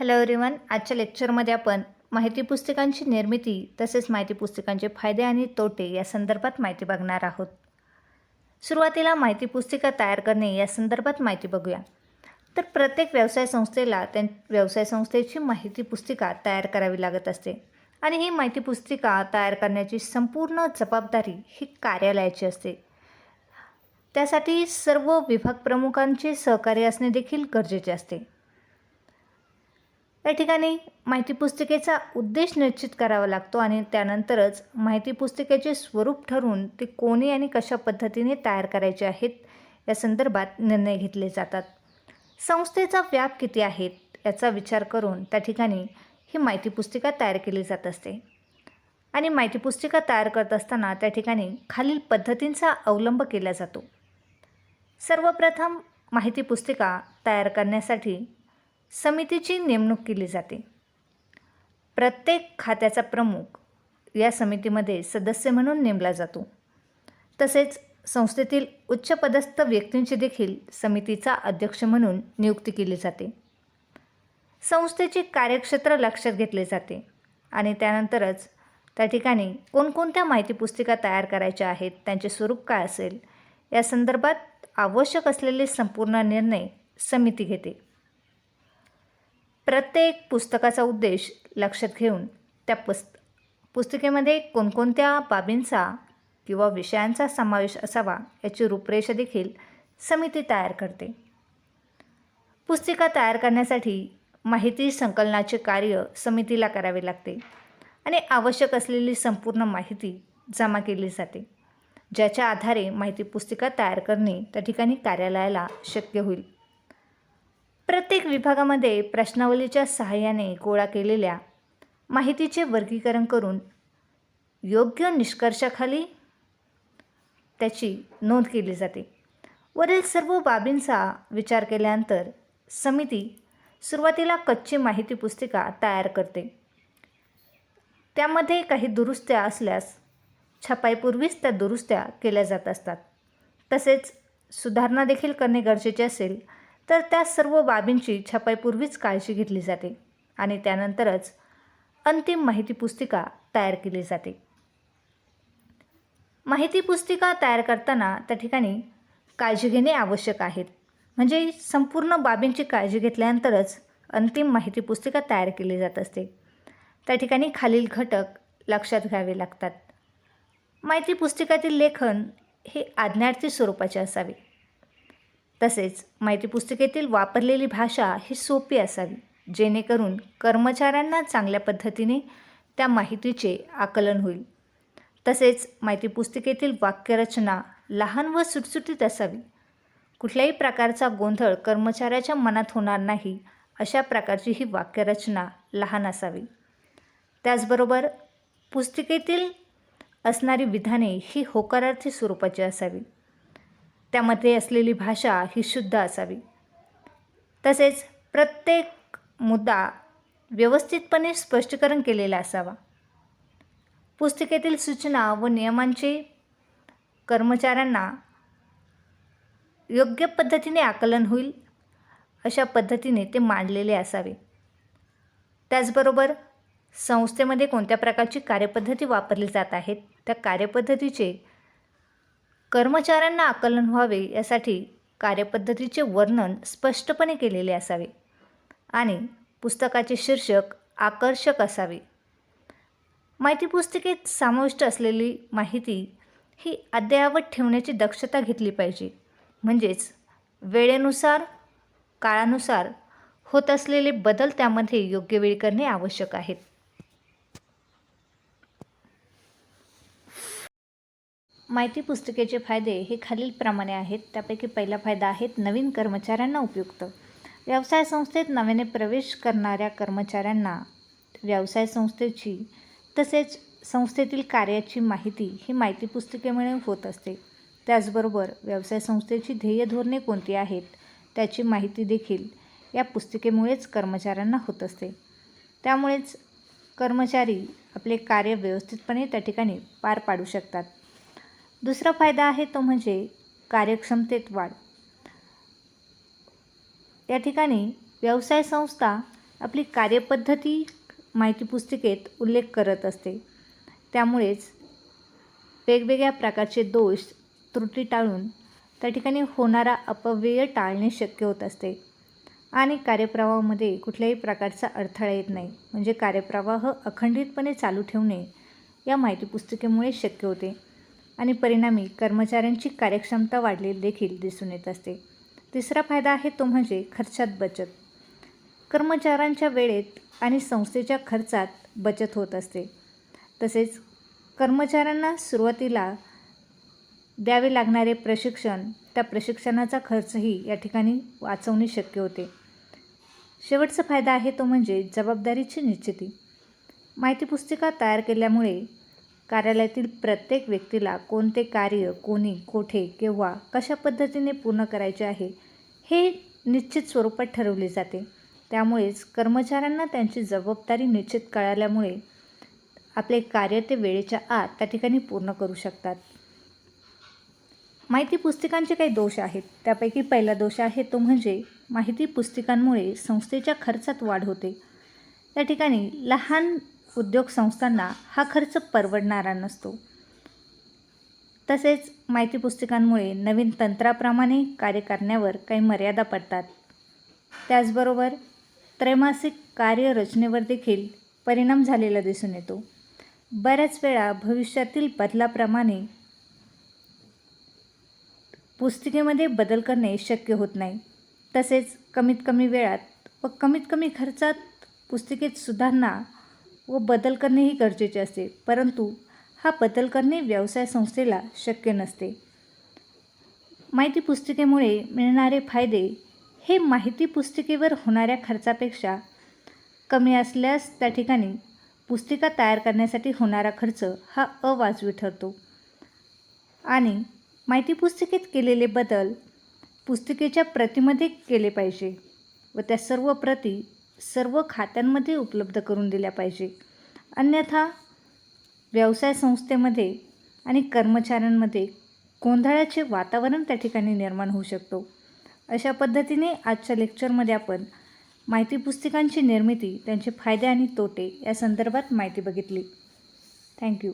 Hello everyone आजच्या लेक्चरमध्ये आपण माहिती पुस्तिकांची निर्मिती तसेच माहिती पुस्तिकांचे फायदे आणि तोटे या संदर्भात माहिती बघणार आहोत. सुरुवातीला माहिती पुस्तिका तयार करणे या संदर्भात माहिती बघूया. तर प्रत्येक व्यवसाय संस्थेला त्या व्यवसाय संस्थेची माहिती पुस्तिका तयार करावी लागत असते आणि ही माहिती पुस्तिका तयार करण्याची संपूर्ण जबाबदारी ही कार्यालयाची असते. त्यासाठी सर्व विभाग प्रमुखांचे सहकार्य असणे देखील गरजेचे असते. या ठिकाणी माहिती पुस्तिकेचा उद्देश निश्चित करावा लागतो आणि त्यानंतरच माहिती पुस्तिकेचे स्वरूप ठरवून ते कोणी आणि कशा पद्धतीने तयार करायचे आहेत या संदर्भात निर्णय घेतले जातात. संस्थेचा व्याप किती आहेत याचा विचार करून त्या ठिकाणी ही माहिती पुस्तिका तयार केली जात असते. आणि माहिती पुस्तिका तयार करत असताना त्या ठिकाणी खालील पद्धतींचा अवलंब केला जातो. सर्वप्रथम माहिती पुस्तिका तयार करण्यासाठी समितीची नेमणूक केली जाते. प्रत्येक खात्याचा प्रमुख या समितीमध्ये सदस्य म्हणून नेमला जातो. तसेच संस्थेतील उच्चपदस्थ व्यक्तींची देखील समितीचा अध्यक्ष म्हणून नियुक्ती केली जाते. संस्थेचे कार्यक्षेत्र लक्षात घेतले जाते आणि त्यानंतरच त्या ठिकाणी कोणकोणत्या माहिती पुस्तिका तयार करायच्या आहेत त्यांचे स्वरूप काय असेल या संदर्भात आवश्यक असलेले संपूर्ण निर्णय समिती घेते. प्रत्येक पुस्तकाचा उद्देश लक्षात घेऊन त्या पुस्त पुस्तिकेमध्ये कोणकोणत्या बाबींचा किंवा विषयांचा समावेश असावा याची रूपरेषा देखील समिती तयार करते. पुस्तिका तयार करण्यासाठी माहिती संकलनाचे कार्य समितीला करावे लागते आणि आवश्यक असलेली संपूर्ण माहिती जमा केली जाते ज्याच्या आधारे माहिती पुस्तिका तयार करणे त्या ठिकाणी कार्यालयाला शक्य होईल. प्रत्येक विभागामध्ये प्रश्नावलीच्या सहाय्याने गोळा केलेल्या माहितीचे वर्गीकरण करून योग्य निष्कर्षाखाली त्याची नोंद केली जाते. वरील सर्व बाबींचा विचार केल्यानंतर समिती सुरुवातीला कच्ची माहिती पुस्तिका तयार करते. त्यामध्ये काही दुरुस्त्या असल्यास छपाईपूर्वीच त्या दुरुस्त्या केल्या जात असतात. तसेच सुधारणा देखील करणे गरजेचे असेल तर त्या सर्व बाबींची छपाईपूर्वीच काळजी घेतली जाते आणि त्यानंतरच अंतिम माहिती पुस्तिका तयार केली जाते. माहिती पुस्तिका तयार करताना त्या ठिकाणी काळजी घेणे आवश्यक आहेत म्हणजे संपूर्ण बाबींची काळजी घेतल्यानंतरच अंतिम माहिती पुस्तिका तयार केली जात असते. त्या ठिकाणी खालील घटक लक्षात घ्यावे लागतात. माहिती पुस्तिकातील लेखन हे आज्ञार्थी स्वरूपाचे असावे. तसेच माहिती पुस्तिकेतील वापरलेली भाषा ही सोपी असावी जेणेकरून कर्मचाऱ्यांना चांगल्या पद्धतीने त्या माहितीचे आकलन होईल. तसेच माहिती पुस्तिकेतील वाक्यरचना लहान व सुटसुटीत असावी. कुठल्याही प्रकारचा गोंधळ कर्मचाऱ्याच्या मनात होणार नाही अशा प्रकारची ही वाक्यरचना लहान असावी. त्याचबरोबर पुस्तिकेतील असणारी विधाने ही होकारार्थी स्वरूपाची असावी. त्यामध्ये असलेली भाषा ही शुद्ध असावी. तसेच प्रत्येक मुद्दा व्यवस्थितपणे स्पष्टीकरण केलेला असावा. पुस्तिकेतील सूचना व नियमांचे कर्मचाऱ्यांना योग्य पद्धतीने आकलन होईल अशा पद्धतीने ते मांडलेले असावे. त्याचबरोबर संस्थेमध्ये कोणत्या प्रकारची कार्यपद्धती वापरली जात आहेत त्या कार्यपद्धतीचे कर्मचाऱ्यांना आकलन व्हावे यासाठी कार्यपद्धतीचे वर्णन स्पष्टपणे केलेले असावे आणि पुस्तकाचे शीर्षक आकर्षक असावे. माहिती पुस्तिकेत समाविष्ट असलेली माहिती ही अद्ययावत ठेवण्याची दक्षता घेतली पाहिजे. म्हणजेच वेळेनुसार काळानुसार होत असलेले बदल त्यामध्ये योग्य वेळी करणे आवश्यक आहेत. माहिती पुस्तिकेचे फायदे हे खालीलप्रमाणे आहेत. त्यापैकी पहिला फायदा आहेत नवीन कर्मचाऱ्यांना उपयुक्त. व्यवसाय संस्थेत नव्याने प्रवेश करणाऱ्या कर्मचाऱ्यांना व्यवसाय संस्थेची तसेच संस्थेतील कार्याची माहिती ही माहिती पुस्तिकेमुळे होत असते. त्याचबरोबर व्यवसाय संस्थेची ध्येय धोरणे कोणती आहेत त्याची माहिती देखील या पुस्तिकेमुळेच कर्मचाऱ्यांना होत असते. त्यामुळेच कर्मचारी आपले कार्य व्यवस्थितपणे त्या ठिकाणी पार पाडू शकतात. दुसरा फायदा आहे तो म्हणजे कार्यक्षमतेत वाढ. या ठिकाणी व्यवसाय संस्था आपली कार्यपद्धती माहिती पुस्तिकेत उल्लेख करत असते. त्यामुळेच वेगवेगळ्या प्रकारचे दोष त्रुटी टाळून त्या ठिकाणी होणारा अपव्यय टाळणे शक्य होत असते. आणि कार्यप्रवाहामध्ये कुठल्याही प्रकारचा अडथळा येत नाही. म्हणजे कार्यप्रवाह अखंडितपणे चालू ठेवणे या माहिती पुस्तिकेमुळे शक्य होते. आणि परिणामी कर्मचाऱ्यांची कार्यक्षमता वाढलेली देखील दिसून येत असते. तिसरा फायदा आहे तो म्हणजे खर्चात बचत. कर्मचाऱ्यांच्या वेळेत आणि संस्थेच्या खर्चात बचत होत असते. तसेच कर्मचाऱ्यांना सुरुवातीला द्यावे लागणारे प्रशिक्षण त्या प्रशिक्षणाचा खर्चही या ठिकाणी वाचवणे शक्य होते. शेवटचा फायदा आहे तो म्हणजे जबाबदारीची निश्चिती. माहिती पुस्तिका तयार केल्यामुळे कार्यालयातील प्रत्येक व्यक्तीला कोणते कार्य कोणी कोठे केव्हा कशा पद्धतीने पूर्ण करायचे आहे हे निश्चित स्वरूपात ठरवले जाते. त्यामुळेच कर्मचाऱ्यांना त्यांची जबाबदारी निश्चित कळाल्यामुळे आपले कार्य ते वेळेच्या आत त्या ठिकाणी पूर्ण करू शकतात. माहिती पुस्तिकांचे काही दोष आहेत. त्यापैकी पहिला दोष आहे तो म्हणजे माहिती पुस्तिकांमुळे संस्थेच्या खर्चात वाढ होते. त्या ठिकाणी लहान उद्योग संस्थांना हा खर्च परवडणारा नसतो. तसेच माहिती पुस्तिकांमुळे नवीन तंत्राप्रमाणे कार्य करण्यावर काही मर्यादा पडतात. त्याचबरोबर त्रैमासिक कार्यरचनेवर देखील परिणाम झालेला दिसून येतो. बऱ्याच वेळा भविष्यातील बदलाप्रमाणे पुस्तिकेमध्ये बदल करणे शक्य होत नाही. तसेच कमीत कमी वेळात व कमीत कमी खर्चात पुस्तिकेत सुधारणा व बदल करणेही गरजेचे असते. परंतु हा बदल करणे व्यवसाय संस्थेला शक्य नसते. माहिती पुस्तिकेमुळे मिळणारे फायदे हे माहिती पुस्तिकेवर होणाऱ्या खर्चापेक्षा कमी असल्यास त्या ठिकाणी पुस्तिका तयार करण्यासाठी होणारा खर्च हा अवाजवी ठरतो. आणि माहिती पुस्तिकेत केलेले बदल पुस्तिकेच्या प्रतीमध्ये केले पाहिजे व त्या सर्व प्रती सर्व खात्यांमध्ये उपलब्ध करून दिल्या पाहिजे. अन्यथा व्यवसाय संस्थेमध्ये आणि कर्मचाऱ्यांमध्ये गोंधळाचे वातावरण त्या ठिकाणी निर्माण होऊ शकतो. अशा पद्धतीने आजच्या लेक्चरमध्ये आपण माहिती पुस्तिकांची निर्मिती त्यांचे फायदे आणि तोटे या संदर्भात माहिती बघितली. थँक्यू.